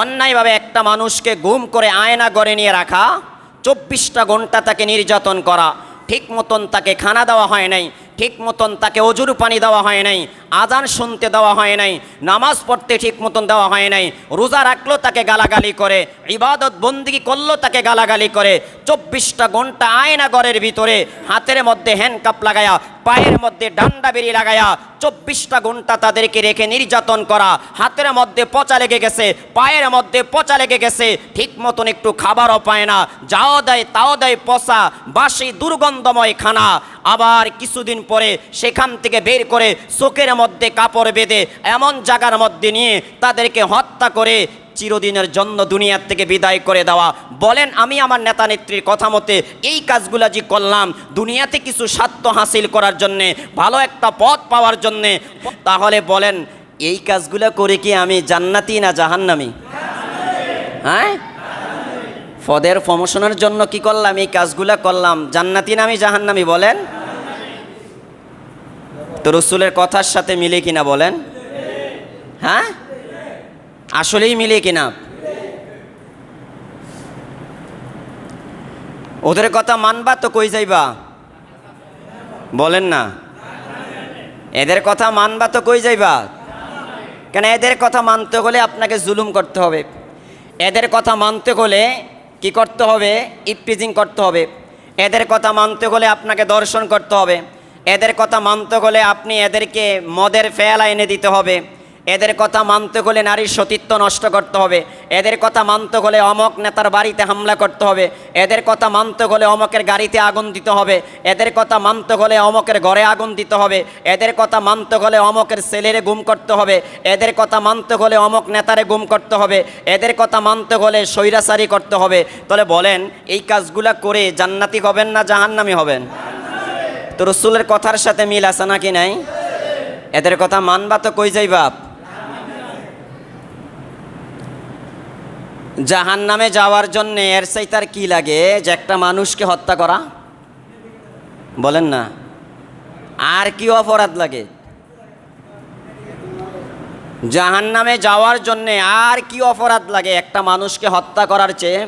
অন্যায়ভাবে একটা মানুষকে গুম করে আয়না গড়ে নিয়ে রাখা, চব্বিশটা ঘণ্টা তাকে নির্যাতন করা, ঠিক মতন তাকে খানা দেওয়া হয় নাই, ঠিক মতন তাকে অজুর পানি দেওয়া হয় নাই, আজান শুনতে দেওয়া হয় নাই, নামাজ পড়তে ঠিক মতন দেওয়া হয় নাই, রোজা রাখল তাকে গালাগালি করে, ইবাদত বন্দিগি করল তাকে গালাগালি করে, চব্বিশটা ঘণ্টা আয়না ঘরের ভিতরে, হাতের মধ্যে হ্যান্ডকাপ লাগায়া পায়ের মধ্যে ডান্ডা বেরি লাগায়া চব্বিশটা ঘণ্টা তাদেরকে রেখে নির্যাতন করা। হাতের মধ্যে পচা লেগে গেছে, পায়ের মধ্যে পচা লেগে গেছে, ঠিক মতন একটু খাবারও পায় না। যাও দেয়, তাও দেয় পচা, বাসি দুর্গন্ধময় খানা। আবার কিছুদিন পরে সেখান থেকে বের করে চোখের মধ্যে কাপড় বেঁধে এমন জায়গার মধ্যে নিয়ে তাদেরকে হত্যা করে চিরদিনের জন্য দুনিয়ার থেকে বিদায় করে দেওয়া। বলেন, আমি আমার নেতা নেত্রীর কথা মতে এই কাজগুলা যে করলাম, দুনিয়াতে কিছু স্বার্থ হাসিল করার জন্যে, ভালো একটা পথ পাওয়ার জন্যে, তাহলে বলেন, এই কাজগুলা করে কি আমি জান্নাতি না জাহান্নামি? হ্যাঁ? পদের প্রমোশনের জন্য কি করলাম, এই কাজগুলা করলাম, জান্নাতি নামি জাহান্নামি বলেন? তো রসুলের কথার সাথে মিলে কিনা বলেন? হ্যাঁ? আসলেই মিলে কিনা? ওদের কথা মানবা তো কই যাইবা? বলেন না। এদের কথা মানবা তো কই যাইবা? কেন এদের কথা মানতে হলে আপনাকে জুলুম করতে হবে। এদের কথা মানতে হলে কি করতে হবে? ইপটিজিং করতে হবে। এদের কথা মানতে হলে আপনাকে দর্শন করতে হবে। এদের কথা মানতে হলে আপনি এদেরকে মদের ফেয়ালা এনে দিতে হবে। এদের কথা মানতে হলে নারীর সতীত্ব নষ্ট করতে হবে। এদের কথা মানতে হলে অমক নেতার বাড়িতে হামলা করতে হবে। এদের কথা মানতে হলে অমকের গাড়িতে আগুন দিতে হবে। এদের কথা মানতে হলে অমকের ঘরে আগুন দিতে হবে। এদের কথা মানতে হলে অমকের ছেলেরে গুম করতে হবে। এদের কথা মানতে হলে অমক নেতারে গুম করতে হবে। এদের কথা মানতে হলে স্বৈরাচারী করতে হবে। তাহলে বলেন, এই কাজগুলা করে জান্নাতি হবেন না জাহান্নামি হবেন? তো রসুলের কথার সাথে মিল আছে নাকি নাই? এদের কথা মানবা তো কই যাইবা জাহান নামে যাওয়ার জন্য এর সাই তার কি লাগে যে একটা মানুষকে হত্যা করা? বলেন না। আর কি অপরাধ লাগে? জাহান নামে যাওয়ার জন্যে আর কি অপরাধ লাগে একটা মানুষকে হত্যা করার চেয়ে?